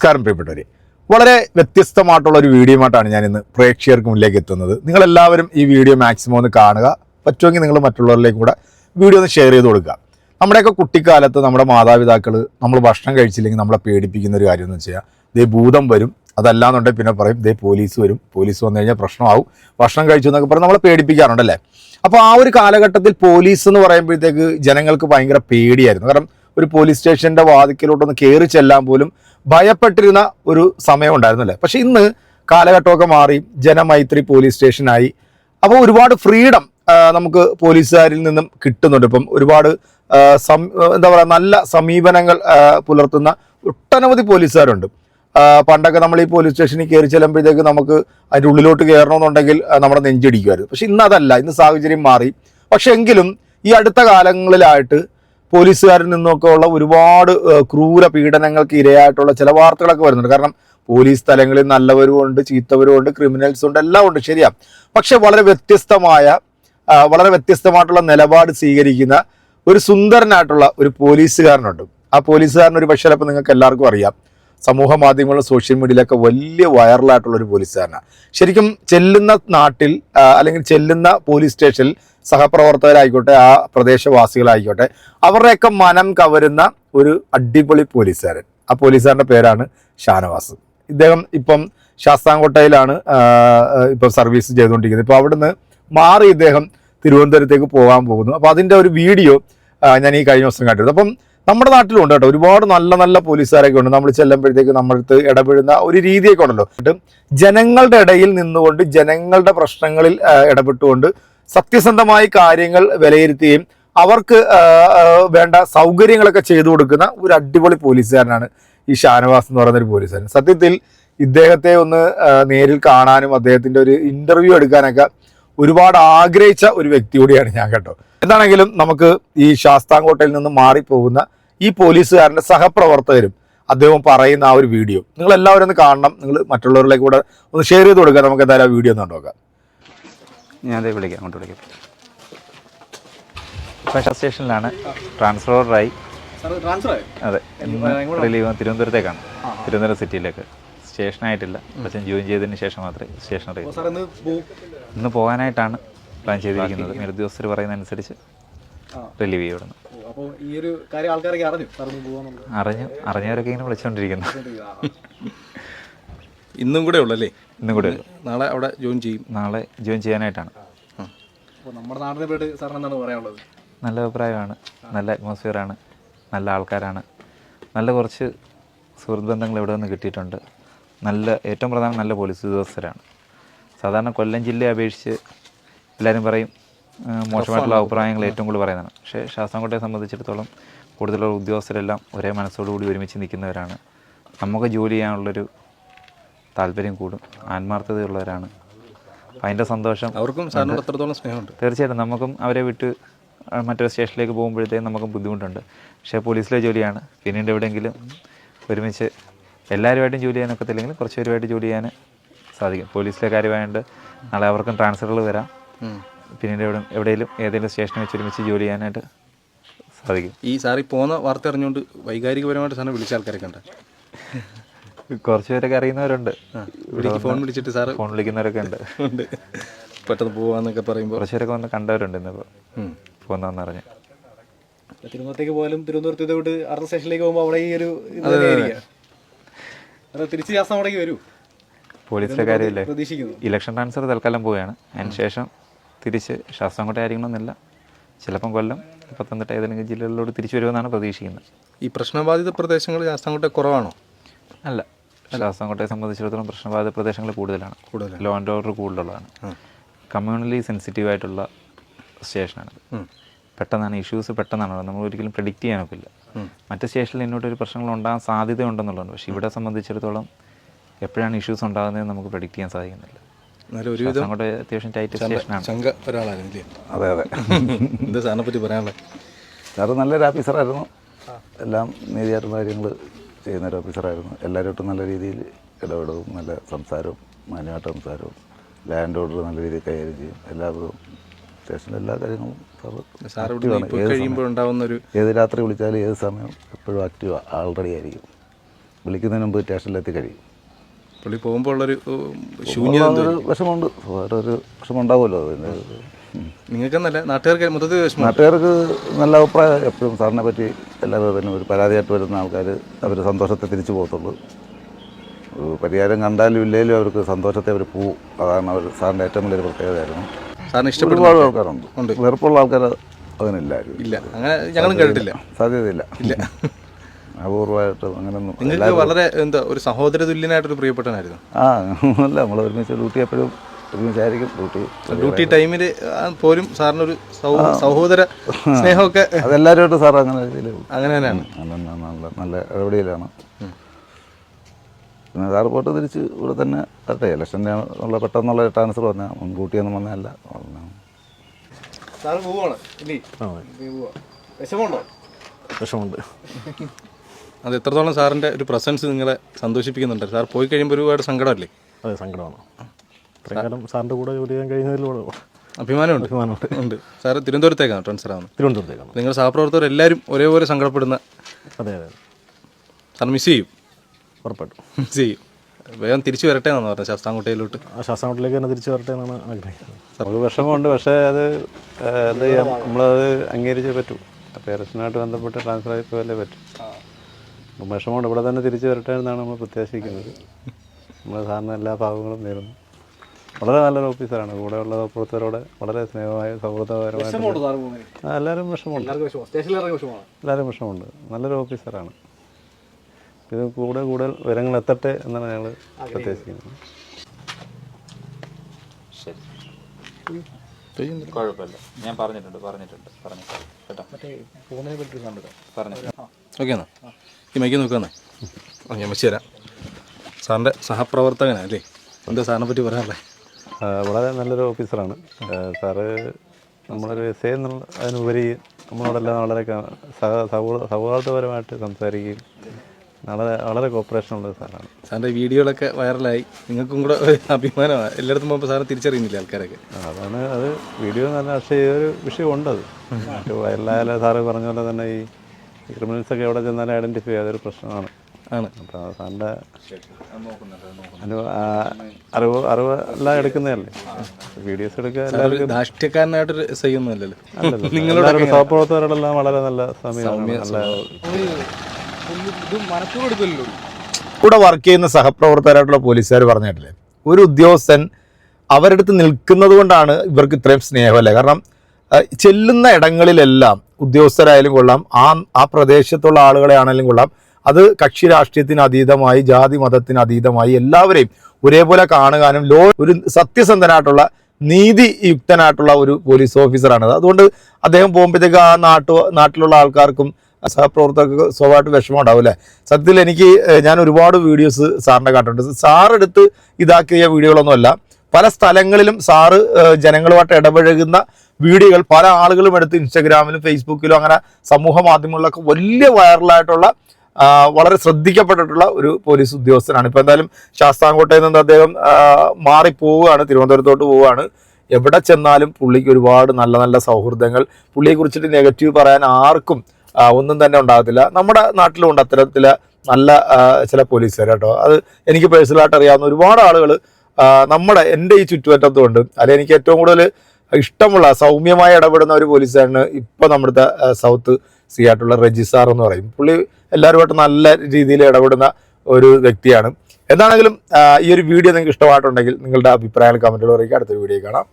നമസ്കാരം പ്രിയപ്പെട്ടവരെ. വളരെ വ്യത്യസ്തമായിട്ടുള്ള ഒരു വീഡിയോയുമായിട്ടാണ് ഞാൻ ഇന്ന് പ്രേക്ഷകർക്ക് മുന്നിലേക്ക് എത്തുന്നത്. നിങ്ങളെല്ലാവരും ഈ വീഡിയോ മാക്സിമം ഒന്ന് കാണുക. പറ്റുമെങ്കിൽ നിങ്ങൾ മറ്റുള്ളവരിലേക്ക് കൂടെ വീഡിയോ ഒന്ന് ഷെയർ ചെയ്ത് കൊടുക്കുക. നമ്മുടെയൊക്കെ കുട്ടിക്കാലത്ത് നമ്മുടെ മാതാപിതാക്കൾ നമ്മൾ ഭക്ഷണം കഴിച്ചില്ലെങ്കിൽ നമ്മളെ പേടിപ്പിക്കുന്ന ഒരു കാര്യം എന്ന് വെച്ചാൽ ദേ ഭൂതം വരും അതല്ലാന്നുണ്ടെങ്കിൽ പിന്നെ പറയും ദേ പോലീസ് വരും പോലീസ് വന്നു കഴിഞ്ഞാൽ പ്രശ്നമാവും ഭക്ഷണം കഴിച്ചു എന്നൊക്കെ പറഞ്ഞ് നമ്മളെ പേടിപ്പിക്കാറുണ്ടല്ലേ അപ്പോൾ ആ ഒരു കാലഘട്ടത്തിൽ പോലീസ് എന്ന് പറയുമ്പോഴത്തേക്ക് ജനങ്ങൾക്ക് ഭയങ്കര പേടിയായിരുന്നു. കാരണം ഒരു പോലീസ് സ്റ്റേഷന്റെ വാതിക്കലോട്ടൊന്ന് കയറി ചെല്ലാൻ പോലും ഭയപ്പെട്ടിരുന്ന ഒരു സമയം ഉണ്ടായിരുന്നല്ലേ. പക്ഷെ ഇന്ന് കാലഘട്ടമൊക്കെ മാറി ജനമൈത്രി പോലീസ് സ്റ്റേഷനായി. അപ്പോൾ ഒരുപാട് ഫ്രീഡം നമുക്ക് പോലീസുകാരിൽ നിന്നും കിട്ടുന്നുണ്ട്. ഇപ്പം ഒരുപാട് എന്താ പറയുക നല്ല സമീപനങ്ങൾ പുലർത്തുന്ന ഒട്ടനവധി പോലീസുകാരുണ്ട്. പണ്ടൊക്കെ നമ്മൾ ഈ പോലീസ് സ്റ്റേഷനിൽ കയറി ചെല്ലുമ്പോഴത്തേക്ക് നമുക്ക് അതിന്റെ ഉള്ളിലോട്ട് കയറണമെന്നുണ്ടെങ്കിൽ നമ്മുടെ നെഞ്ചിടിക്കുമായിരുന്നു. പക്ഷെ ഇന്ന് അതല്ല. ഇന്ന് സാഹചര്യം മാറി. പക്ഷെ എങ്കിലും ഈ അടുത്ത കാലങ്ങളിലായിട്ട് പോലീസുകാരിൽ നിന്നൊക്കെ ഉള്ള ഒരുപാട് ക്രൂര പീഡനങ്ങൾക്ക് ഇരയായിട്ടുള്ള ചില വാർത്തകളൊക്കെ വരുന്നുണ്ട്. കാരണം പോലീസ് തലങ്ങളിൽ നല്ലവരും ഉണ്ട് ചീത്തവരും ഉണ്ട് ക്രിമിനൽസും ഉണ്ട് എല്ലാം ഉണ്ട്. ശരിയാ. പക്ഷെ വളരെ വ്യത്യസ്തമായ വളരെ വ്യത്യസ്തമായിട്ടുള്ള നിലപാട് സ്വീകരിക്കുന്ന ഒരു സുന്ദരനായിട്ടുള്ള ഒരു പോലീസുകാരനുണ്ട്. ആ പോലീസുകാരൻ ഒരു പക്ഷേ ചിലപ്പോൾ നിങ്ങൾക്ക് എല്ലാവർക്കും അറിയാം. സമൂഹ മാധ്യമങ്ങളിലും സോഷ്യൽ മീഡിയയിലൊക്കെ വലിയ വൈറലായിട്ടുള്ള ഒരു പോലീസുകാരനാണ്. ശരിക്കും ചെല്ലുന്ന നാട്ടിൽ അല്ലെങ്കിൽ ചെല്ലുന്ന പോലീസ് സ്റ്റേഷനിൽ സഹപ്രവർത്തകരായിക്കോട്ടെ ആ പ്രദേശവാസികളായിക്കോട്ടെ അവരുടെയൊക്കെ മനം കവരുന്ന ഒരു അടിപൊളി പോലീസുകാരൻ. ആ പോലീസുകാരന്റെ പേരാണ് ഷാനവാസ്. ഇദ്ദേഹം ഇപ്പം ശാസ്താംകോട്ടയിലാണ് ഇപ്പം സർവീസ് ചെയ്തുകൊണ്ടിരിക്കുന്നത്. ഇപ്പോൾ അവിടുന്ന് മാറി ഇദ്ദേഹം തിരുവനന്തപുരത്തേക്ക് പോകാൻ പോകുന്നു. അപ്പോൾ അതിന്റെ ഒരു വീഡിയോ ഞാൻ ഈ കഴിഞ്ഞ ദിവസം കണ്ടിരുന്നു. അപ്പം നമ്മുടെ നാട്ടിലുണ്ട് കേട്ടോ. ഒരുപാട് നല്ല നല്ല പോലീസുകാരൊക്കെ ഉണ്ട്. നമ്മൾ ചെല്ലുമ്പോഴത്തേക്ക് നമ്മളടുത്ത് ഇടപെടുന്ന ഒരു രീതിയൊക്കെ ഉണ്ടല്ലോ. ജനങ്ങളുടെ ഇടയിൽ നിന്നുകൊണ്ട് ജനങ്ങളുടെ പ്രശ്നങ്ങളിൽ ഇടപെട്ടുകൊണ്ട് സത്യസന്ധമായി കാര്യങ്ങൾ വിലയിരുത്തുകയും അവർക്ക് വേണ്ട സൗകര്യങ്ങളൊക്കെ ചെയ്തു കൊടുക്കുന്ന ഒരു അടിപൊളി പോലീസുകാരനാണ് ഈ ഷാനവാസ് എന്ന് പറയുന്ന ഒരു പോലീസുകാരൻ. സത്യത്തിൽ ഇദ്ദേഹത്തെ ഒന്ന് നേരിൽ കാണാനും അദ്ദേഹത്തിന്റെ ഒരു ഇന്റർവ്യൂ എടുക്കാനൊക്കെ ഒരുപാട് ആഗ്രഹിച്ച ഒരു വ്യക്തി കൂടിയാണ് ഞാൻ കേട്ടോ. എന്താണെങ്കിലും നമുക്ക് ഈ ശാസ്താംകോട്ടയിൽ നിന്ന് മാറിപ്പോകുന്ന ഈ പോലീസുകാരന്റെ സഹപ്രവർത്തകരും അദ്ദേഹം പറയുന്ന ആ ഒരു വീഡിയോ നിങ്ങൾ എല്ലാവരും ഒന്ന് കാണണം. നിങ്ങൾ മറ്റുള്ളവരിലേക്ക് കൂടെ ഒന്ന് ഷെയർ ചെയ്ത് കൊടുക്കുക. നമുക്ക് എന്തായാലും ആ വീഡിയോ ഒന്ന് കണ്ടോക്കാം ഞാൻ അതേ വിളിക്കാം അങ്ങോട്ട് വിളിക്കാം. സ്പെഷ്യൽ സ്റ്റേഷനിലാണ് ട്രാൻസ്ഫർ ഓർഡറായി അതെ ഇന്ന് റിലീവ് തിരുവനന്തപുരത്തേക്കാണ്. തിരുവനന്തപുരം സിറ്റിയിലേക്ക് സ്റ്റേഷനായിട്ടില്ല പക്ഷേ ജോയിൻ ചെയ്തതിന് ശേഷം മാത്രമേ സ്റ്റേഷൻ അറിയൂ. സാർ ഇന്ന് പോകാനായിട്ടാണ് പ്ലാൻ ചെയ്തിരിക്കുന്നത്. മേലുദ്യോഗസ്ഥർ പറയുന്ന അനുസരിച്ച് റിലീവ് ചെയ്യും ഇവിടുന്ന് അപ്പോൾ ഈ ഒരു കാര്യം ആൾക്കാരൊക്കെ അറിഞ്ഞു. സാർ ഇന്ന് പോവാന്നുള്ളത്. അറിഞ്ഞു അറിഞ്ഞവരൊക്കെ ഇങ്ങനെ വിളിച്ചുകൊണ്ടിരിക്കുന്നു ഇന്നും കൂടെ ഉള്ളല്ലേ ഇന്നും കൂടെ. നാളെ അവിടെ ജോയിൻ ചെയ്യും. നാളെ ജോയിൻ ചെയ്യാനായിട്ടാണ്. അപ്പോൾ നമ്മുടെ നാടിനെ പേര് സാറിന് എന്താണ് പറയാനുള്ളത്? നല്ല അഭിപ്രായമാണ്. നല്ല അറ്റ്മോസ്ഫിയറാണ് നല്ല ആൾക്കാരാണ്. നല്ല കുറച്ച് സുഹൃത്ത് ബന്ധങ്ങൾ ഇവിടെ നിന്ന് കിട്ടിയിട്ടുണ്ട്. നല്ല ഏറ്റവും പ്രധാനം നല്ല പോലീസ് ഉദ്യോഗസ്ഥരാണ്. സാധാരണ കൊല്ലം ജില്ലയെ അപേക്ഷിച്ച് എല്ലാവരും പറയും ആ, മോശമായിട്ടുള്ള അഭിപ്രായങ്ങൾ ഏറ്റവും കൂടുതൽ പറയുന്നതാണ്. പക്ഷേ ശാസ്താംകോട്ടയെ സംബന്ധിച്ചിടത്തോളം കൂടുതലുള്ള ഉദ്യോഗസ്ഥരെല്ലാം ഒരേ മനസ്സോടുകൂടി ഒരുമിച്ച് നിൽക്കുന്നവരാണ്. നമുക്ക് ജോലി ചെയ്യാനുള്ളൊരു താല്പര്യം കൂടും. ആത്മാർത്ഥതയുള്ളവരാണ്. അതിന്റെ സന്തോഷം അവർക്കും സാറിനോട് അത്രത്തോളം സ്നേഹമുണ്ട്. തീർച്ചയായിട്ടും നമുക്കും അവരെ വിട്ട് മറ്റൊരു സ്റ്റേഷനിലേക്ക് പോകുമ്പോഴത്തേക്കും നമുക്കും ബുദ്ധിമുട്ടുണ്ട്. പക്ഷേ പോലീസിലെ ജോലിയാണ്. പിന്നീട് എവിടെയെങ്കിലും ഒരുമിച്ച് എല്ലാവരുമായിട്ടും ജോലി ചെയ്യാനൊക്കത്തില്ലെങ്കിലും കുറച്ച് പേരുമായിട്ട് ജോലി ചെയ്യാൻ സാധിക്കും. പോലീസിലെ കാര്യമായതുകൊണ്ട് നാളെ അവർക്കും ട്രാൻസ്ഫറുകൾ വരാം. പിന്നീട് എവിടെ എവിടെയെങ്കിലും ഏതെങ്കിലും സ്റ്റേഷനിൽ വെച്ച് ഒരുമിച്ച് ജോലി ചെയ്യാനായിട്ട് സാധിക്കും. ഈ സാറി പോകുന്ന വാർത്ത അറിഞ്ഞുകൊണ്ട് വൈകാരികപരമായിട്ട് സാറിനെ വിളിച്ച ആൾക്കാരൊക്കെ ഉണ്ട്? കുറച്ച് പേരൊക്കെ അറിയുന്നവരുണ്ട്. ഫോൺ വിളിച്ചിട്ട് സാറ് ഫോൺ വിളിക്കുന്നവരൊക്കെ ഉണ്ട്. പെട്ടെന്ന് പോവാന്നൊക്കെ പറയുമ്പോൾ കുറച്ച് പേരൊക്കെ വന്ന് കണ്ടവരുണ്ട് ഇന്നിപ്പോൾ പോന്നറിഞ്ഞു തിരുവനന്തപുരത്തേക്ക് പോയാലും തിരുവനന്തപുരത്ത് ഇതോട്ട് അടുത്ത സ്റ്റേഷനിലേക്ക് പോകുമ്പോൾ അവിടെ ഈ ഒരു തിരിച്ചു ചാസം അവിടേക്ക് വരൂ. പോലീസിലെ കാര്യമില്ലേ? ഇലക്ഷൻ ട്രാൻസ്ഫർ തൽക്കാലം പോവുകയാണ്. അതിനുശേഷം തിരിച്ച് ശാസ്ത്രം അങ്ങോട്ട് ആയിരിക്കണമെന്നില്ല ചിലപ്പം കൊല്ലം പത്തനംതിട്ട ഏതെങ്കിലും ജില്ലകളിലോട്ട് തിരിച്ചു വരുമെന്നാണ് പ്രതീക്ഷിക്കുന്നത്. ഈ പ്രശ്നബാധിത പ്രദേശങ്ങൾ ശാസ്താംകോട്ടെ കുറവാണോ? അല്ല ശാസ്താംകോട്ടയെ സംബന്ധിച്ചിടത്തോളം പ്രശ്നബാധിത പ്രദേശങ്ങൾ കൂടുതലാണ്. ലോ ആൻഡ് ഓർഡർ കൂടുതലുള്ളതാണ്. കമ്മ്യൂണലി സെൻസിറ്റീവ് ആയിട്ടുള്ള സ്റ്റേഷനാണ് പെട്ടെന്നാണ് ഇഷ്യൂസ് പെട്ടെന്നാണ് നമ്മൾ ഒരിക്കലും പ്രെഡിക്റ്റ് ചെയ്യാനൊക്കില്ല മറ്റ് സ്റ്റേഷനിൽ ഇന്നോട്ടൊരു പ്രശ്നങ്ങൾ ഉണ്ടാകാൻ സാധ്യത ഉണ്ടെന്നുള്ളതാണ് പക്ഷേ ഇവിടെ സംബന്ധിച്ചിടത്തോളം എപ്പോഴാണ് ഇഷ്യൂസ് ഉണ്ടാകുന്നത് നമുക്ക് പ്രെഡിക്റ്റ് ചെയ്യാൻ സാധിക്കുന്നില്ല. അത്യാവശ്യം ടൈറ്റ് സ്റ്റേഷനാണ്. അതെ അതെ. എന്താ സാറിനെ പറ്റി പറയാനുള്ളത്? സാറ് നല്ലൊരു ഓഫീസറായിരുന്നു എല്ലാം നീതിയായിട്ടുള്ള കാര്യങ്ങൾ ചെയ്യുന്ന ഒരു ഓഫീസറായിരുന്നു എല്ലാവരോട്ടും നല്ല രീതിയിൽ ഇടപെടവും നല്ല സംസാരവും മാന്യമായിട്ട് സംസാരവും ലാൻഡ് ഓർഡർ നല്ല രീതിയിൽ കൈകാര്യം ചെയ്യും. എല്ലാവരും സ്റ്റേഷനിലെ എല്ലാ കാര്യങ്ങളും ഒരു ഏത് രാത്രി വിളിച്ചാലും ഏത് സമയം എപ്പോഴും ആക്റ്റീവ് ആൾറെഡി ആയിരിക്കും. വിളിക്കുന്നതിന് മുമ്പ് സ്റ്റേഷനിലെത്തി കഴിയും. പുള്ളി പോകുമ്പോൾ ഉള്ളൊരു ശൂന്യത ഒരു വിഷമമുണ്ട്. വേറൊരു വിഷമം ഉണ്ടാവുമല്ലോ. അതിന്റെ നിങ്ങൾക്കെന്നല്ല നാട്ടുകാർക്ക് മൊത്തത്തിൽ വിഷമം. നാട്ടുകാർക്ക് നല്ല അഭിപ്രായം. എപ്പോഴും സാറിനെ പറ്റി എല്ലാവരും തന്നെ ഒരു പരാതിയായിട്ട് വരുന്ന ആൾക്കാർ അവർ സന്തോഷത്തെ തിരിച്ചു പോകത്തുള്ളൂ. ഒരു പരിഹാരം കണ്ടാലും ഇല്ലെങ്കിലും അവർക്ക് സന്തോഷത്തെ അവർ പോവും അതാണ് അവർ സാറിന്റെ ഏറ്റവും വലിയൊരു പ്രത്യേകതയായിരുന്നു. സാറിന് ഇഷ്ടപ്പെടുന്ന ഒരുപാട് ആൾക്കാരുണ്ട്. വെറുപ്പുള്ള ആൾക്കാർ അതിനില്ലായിരുന്നു ഇല്ല. അങ്ങനെ ഞങ്ങളും കേട്ടിട്ടില്ല. സാധ്യതയില്ല. ഇല്ല. അപൂർവമായിട്ട് അങ്ങനെയൊന്നും നിങ്ങൾക്ക് വളരെ എന്താ ഒരു സഹോദര തുല്യനായിട്ടൊരു പ്രിയപ്പെട്ടനായിരുന്നു ആ അല്ല നമ്മൾ ഒരുമിച്ച് ഡ്യൂട്ടി എപ്പോഴും ഒരുമിച്ചായിരിക്കും ഡ്യൂട്ടി ഡ്യൂട്ടി ടൈമിൽ പോലും സാറിനൊരു സഹോദര സ്നേഹമൊക്കെ അതെല്ലാവരുമായിട്ട് സാർ അങ്ങനെ രീതിയിൽ അങ്ങനെ തന്നെയാണ്. നല്ല നല്ല ഇടപെടലാണ് പിന്നെ സാർ പോട്ട് തിരിച്ച് ഇവിടെ തന്നെ വരട്ടെ ഇലക്ഷന്റെ ഉള്ള പെട്ടെന്നുള്ള ട്രാൻസ്ഫർ പറഞ്ഞാൽ മുൻകൂട്ടിയൊന്നും വന്നതല്ല. പറഞ്ഞാ. സാറ് പോവാണ്. വിഷമമുണ്ടോ? വിഷമമുണ്ട്. അത് എത്രത്തോളം സാറിന്റെ ഒരു പ്രസൻസ് നിങ്ങളെ സന്തോഷിപ്പിക്കുന്നുണ്ട്. സാർ പോയി കഴിയുമ്പോൾ ഒരുപാട് സങ്കടമല്ലേ? അതെ സങ്കടമാണ്. ഇത്രയും കാലം സാറിന്റെ കൂടെ ജോലി ചെയ്യാൻ കഴിയുന്നതിലൂടെ അഭിമാനമുണ്ട്. അഭിമാനമുണ്ട്. ഉണ്ട്. സാർ തിരുവനന്തപുരത്തേക്കാണ് ട്രാൻസ്ഫർ ആവുന്നത് തിരുവനന്തപുരത്തേക്കാണ് നിങ്ങൾ സഹപ്രവർത്തകർ എല്ലാവരും ഒരേപോലെ സങ്കടപ്പെടുന്ന അതെ അതെ. സാർ മിസ് ചെയ്യും. ഉറപ്പായിട്ടും. മിസ് ചെയ്യും. വേഗം തിരിച്ചു വരട്ടെ എന്നാണ് പറഞ്ഞത് ശാസ്താംകോട്ടയിലോട്ട്. ആ ശാസ്ത്രമട്ടിലേക്ക് തന്നെ തിരിച്ചു വരട്ടെ എന്നാണ് ആഗ്രഹിക്കുന്നത്. നമുക്ക് വിഷമമുണ്ട് പക്ഷേ അത് എന്ത് ചെയ്യാം. നമ്മളത് അംഗീകരിച്ചേ പറ്റൂ. അപ്പോൾ ഇലക്ഷനായിട്ട് ബന്ധപ്പെട്ട് ട്രാൻസ്ഫർ ആയി പോയാലേ പറ്റും. അപ്പം വിഷമമുണ്ട് ഇവിടെ തന്നെ തിരിച്ചു വരട്ടെ എന്നാണ് നമ്മൾ പ്രത്യാശിക്കുന്നത്. നമ്മൾ സാറിന് എല്ലാ ഭാഗങ്ങളും നേരുന്നു. വളരെ നല്ലൊരു ഓഫീസറാണ്. കൂടെ ഉള്ള പ്രവർത്തകരോടെ വളരെ സ്നേഹമായ സൗഹൃദപരമായ എല്ലാവരും വിഷമമുണ്ട്. എല്ലാവരും വിഷമമുണ്ട്. നല്ലൊരു ഓഫീസറാണ്. ഇത് കൂടെ കൂടുതൽ വിവരങ്ങൾ എത്തട്ടെ എന്നാണ് ഞങ്ങൾ പ്രത്യേകിക്കുന്നത് കുഴപ്പമില്ല. ഞാൻ പറഞ്ഞിട്ടുണ്ട് പറഞ്ഞിട്ടുണ്ട് പറഞ്ഞിട്ടുണ്ട്. കേട്ടോ? പോകുന്നതിനെ പറ്റി കണ്ടത് പറഞ്ഞു ഓക്കെ എന്നാ. ഈ മൈക്ക് നോക്കാന്നേ ഞാൻ വെച്ച് തരാം. സാറിന്റെ സഹപ്രവർത്തകനാണ് അല്ലേ? എന്താ സാറിനെ പറ്റി പറയാനല്ലേ ആ, വളരെ നല്ലൊരു ഓഫീസറാണ്. സാറ് നമ്മളൊരു എസ് എ എന്നുള്ള അതിനുപരി നമ്മളോടെല്ലാം വളരെ സൗഹാർദ്ദപരമായിട്ട് സംസാരിക്കുകയും വളരെ വളരെ കോപ്പറേഷൻ ഉള്ള സാറാണ്. സാറിന്റെ വീഡിയോകളൊക്കെ വൈറലായി. നിങ്ങൾക്കും കൂടെ ഒരു അഭിമാനമാണ് എല്ലായിടത്തും പോകുമ്പോൾ സാറ് തിരിച്ചറിയുന്നില്ല ആൾക്കാരൊക്കെ? അതാണ് അത് വീഡിയോ നല്ല അക്ഷയ ഒരു വിഷയമുണ്ട് അത് വൈറലായാലും സാറ് പറഞ്ഞ പോലെ തന്നെ ഈ ക്രിമിനൽസൊക്കെ എവിടെ ചെന്നാലും ഐഡന്റിഫൈ അതൊരു പ്രശ്നമാണ്. ആണ്. അപ്പോൾ സാറിന്റെ അറിവ് അറിവ് എല്ലാം എടുക്കുന്നതല്ലേ? വീഡിയോസ് എടുക്കുക അല്ലല്ലോ നിങ്ങളോട് സഹപ്രവർത്തകരോടെല്ലാം വളരെ നല്ല സമയം കൂടെ വർക്ക് ചെയ്യുന്ന സഹപ്രവർത്തകരായിട്ടുള്ള പോലീസുകാർ പറഞ്ഞിട്ടില്ലേ? ഒരു ഉദ്യോഗസ്ഥൻ അവരെടുത്ത് അടുത്ത് നിൽക്കുന്നത് കൊണ്ടാണ് ഇവർക്ക് ഇത്രയും സ്നേഹമല്ലേ? കാരണം ചെല്ലുന്ന ഇടങ്ങളിലെല്ലാം ഉദ്യോഗസ്ഥരായാലും കൊള്ളാം ആ ആ പ്രദേശത്തുള്ള ആളുകളെ ആണെങ്കിലും കൊള്ളാം അത് കക്ഷി രാഷ്ട്രീയത്തിന് അതീതമായി ജാതി മതത്തിന് അതീതമായി എല്ലാവരെയും ഒരേപോലെ കാണുവാനും ലോ ഒരു സത്യസന്ധനായിട്ടുള്ള നീതിയുക്തനായിട്ടുള്ള ഒരു പോലീസ് ഓഫീസറാണ് അതുകൊണ്ട് അദ്ദേഹം പോകുമ്പോഴത്തേക്ക് ആ നാട്ടു നാട്ടിലുള്ള ആൾക്കാർക്കും സഹപ്രവർത്തകർക്ക് സ്വഭാവമായിട്ട് വിഷമം ഉണ്ടാവും അല്ലേ? സത്യത്തിൽ എനിക്ക് ഞാൻ ഒരുപാട് വീഡിയോസ് സാറിന്റെ കണ്ടിട്ടുണ്ട് സാറെടുത്ത് ഇതാക്കിയ വീഡിയോകളൊന്നുമല്ല പല സ്ഥലങ്ങളിലും സാറ് ജനങ്ങളുമായിട്ട് ഇടപഴകുന്ന വീഡിയോകൾ പല ആളുകളും എടുത്ത് ഇൻസ്റ്റഗ്രാമിലും ഫേസ്ബുക്കിലും അങ്ങനെ സമൂഹ മാധ്യമങ്ങളിലൊക്കെ വലിയ വൈറലായിട്ടുള്ള വളരെ ശ്രദ്ധിക്കപ്പെട്ടിട്ടുള്ള ഒരു പോലീസ് ഉദ്യോഗസ്ഥനാണ്. ഇപ്പോൾ എന്തായാലും ശാസ്താംകോട്ടയിൽ നിന്ന് അദ്ദേഹം മാറിപ്പോവുകയാണ് തിരുവനന്തപുരത്തോട്ട് പോവുകയാണ്. എവിടെ ചെന്നാലും പുള്ളിക്ക് ഒരുപാട് നല്ല നല്ല സൗഹൃദങ്ങൾ. പുള്ളിയെ കുറിച്ചിട്ട് നെഗറ്റീവ് പറയാൻ ആർക്കും ഒന്നും തന്നെ ഉണ്ടാകത്തില്ല. നമ്മുടെ നാട്ടിലുണ്ട് അത്തരത്തിൽ നല്ല ചില പോലീസുകാർ കേട്ടോ. അത് എനിക്ക് പേഴ്സണലായിട്ട് അറിയാവുന്ന ഒരുപാട് ആളുകൾ നമ്മുടെ എന്റെ ഈ ചുറ്റുപറ്റത്തുമുണ്ട് അല്ലെ എനിക്ക് ഏറ്റവും കൂടുതൽ ഇഷ്ടമുള്ള സൗമ്യമായി ഇടപെടുന്ന ഒരു പോലീസുകാരന് ഇപ്പോൾ നമ്മുടെ സൗത്ത് സി ആയിട്ടുള്ള റെജിസാർ എന്ന് പറയും. പുള്ളി എല്ലാവരുമായിട്ട് നല്ല രീതിയിൽ ഇടപെടുന്ന ഒരു വ്യക്തിയാണ്. എന്താണെങ്കിലും ഈ ഒരു വീഡിയോ നിങ്ങൾക്ക് ഇഷ്ടമായിട്ടുണ്ടെങ്കിൽ നിങ്ങളുടെ അഭിപ്രായങ്ങൾ കമന്റുകൾ അറിയിക്കുക അടുത്തൊരു വീഡിയോ കാണാം.